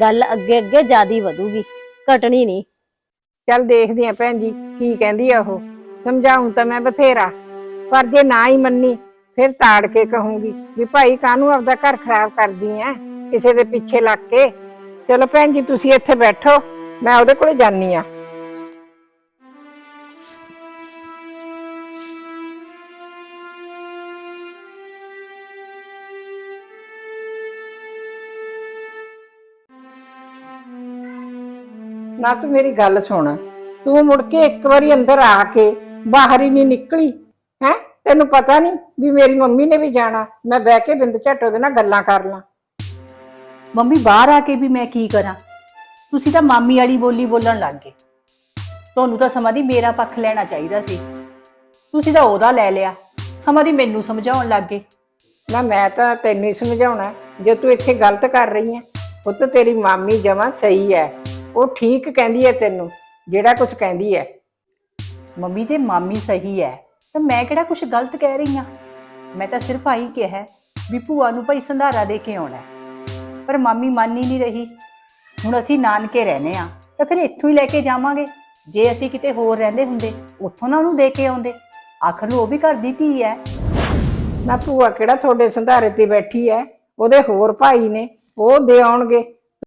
ਗੱਲ ਅੱਗੇ ਅੱਗੇ ਜਿਆਦੀ ਵਧੂਗੀ, ਘਟਣੀ ਨਹੀਂ। ਚੱਲ ਦੇਖਦੇ ਆ ਭੈਣ ਜੀ, ਕੀ ਕਹਿੰਦੀ ਆ ਉਹ। ਸਮਝਾਉਂ ਤਾਂ ਮੈਂ ਬਥੇਰਾ, ਪਰ ਜੇ ਨਾ ਹੀ ਮੰਨੀ, ਫਿਰ ਤਾੜ ਕੇ ਕਹੂੰਗੀ ਵੀ ਭਾਈ ਕਾਹਨੂੰ ਆਪਦਾ ਘਰ ਖਰਾਬ ਕਰਦੀ ਐ ਕਿਸੇ ਦੇ ਪਿੱਛੇ ਲੱਗ ਕੇ। ਚਲੋ ਭੈਣ ਜੀ, ਤੁਸੀਂ ਇੱਥੇ ਬੈਠੋ, ਮੈਂ ਉਹਦੇ ਕੋਲੇ ਜਾਨੀ ਆ। ਨਾ ਤੂੰ ਮੇਰੀ ਗੱਲ ਸੁਣ। ਤੂੰ ਮੁੜ ਕੇ ਇੱਕ ਵਾਰੀ ਅੰਦਰ ਆ ਕੇ ਬਾਹਰ ਹੀ ਨਹੀਂ ਨਿਕਲੀ ਹੈ? ਤੈਨੂੰ ਪਤਾ ਨਹੀਂ ਵੀ ਮੇਰੀ ਮੰਮੀ ਨੇ ਵੀ ਜਾਣਾ। ਮੈਂ ਬਹਿ ਕੇ ਬਿੰਦ ਝੱਟ ਉਹਦੇ ਨਾਲ ਗੱਲਾਂ ਕਰ ਲਾਂ। ਮੰਮੀ ਬਾਹਰ ਆ ਕੇ ਵੀ ਮੈਂ ਕੀ ਕਰਾਂ? ਤੁਸੀਂ ਤਾਂ ਮਾਮੀ ਵਾਲੀ ਬੋਲੀ ਬੋਲਣ ਲੱਗ ਗਏ। ਤੁਹਾਨੂੰ ਤਾਂ ਸਮਾਂ ਦੀ ਮੇਰਾ ਪੱਖ ਲੈਣਾ ਚਾਹੀਦਾ ਸੀ। ਤੁਸੀਂ ਤਾਂ ਉਹਦਾ ਲੈ ਲਿਆ। ਸਮਾਂ ਦੀ ਮੈਨੂੰ ਸਮਝਾਉਣ ਲੱਗ ਗਏ। ਨਾ ਮੈਂ ਤਾਂ ਤੈਨੂੰ ਹੀ ਸਮਝਾਉਣਾ। ਜੇ ਤੂੰ ਇੱਥੇ ਗਲਤ ਕਰ ਰਹੀ ਹੈ ਉਹ ਤਾਂ ਤੇਰੀ ਮਾਮੀ ਜਮਾਂ ਸਹੀ ਹੈ। ਉਹ ਠੀਕ ਕਹਿੰਦੀ ਹੈ ਤੈਨੂੰ ਜਿਹੜਾ ਕੁਝ ਕਹਿੰਦੀ ਹੈ। ਮੰਮੀ ਜੇ ਮਾਮੀ ਸਹੀ ਹੈ ਤਾਂ ਮੈਂ ਕਿਹੜਾ ਕੁਝ ਗਲਤ ਕਹਿ ਰਹੀ ਹਾਂ? ਮੈਂ ਤਾਂ ਸਿਰਫ ਆਹੀ ਕਿਹਾ ਵੀ ਭੂਆ ਨੂੰ ਭਾਈ ਸੰਧਾਰਾ ਦੇ ਕੇ ਆਉਣਾ। ਪਰ ਮਾਮੀ ਮੰਨ ਹੀ ਨਹੀਂ ਰਹੀ। ਹੁਣ ਅਸੀਂ ਨਾਨਕੇ ਰਹਨੇ ਆ ਤਾਂ ਫਿਰ ਇੱਥੋਂ ਹੀ ਲੈ ਕੇ ਜਾਵਾਂਗੇ। ਜੇ ਅਸੀਂ ਕਿਤੇ ਹੋਰ ਰਹਿੰਦੇ ਹੁੰਦੇ ਉੱਥੋਂ ਨਾ ਉਹਨੂੰ ਦੇ ਕੇ ਆਉਂਦੇ। ਆਖਰ ਨੂੰ ਉਹ ਵੀ ਘਰ ਦੀ ਧੀ ਹੈ। ਨਾ ਭੂਆ ਕਿਹੜਾ ਤੁਹਾਡੇ ਸੰਧਾਰੇ ਤੇ ਬੈਠੀ ਹੈ? ਉਹਦੇ ਹੋਰ ਭਾਈ ਨੇ ਉਹ ਦੇ ਆਉਣਗੇ।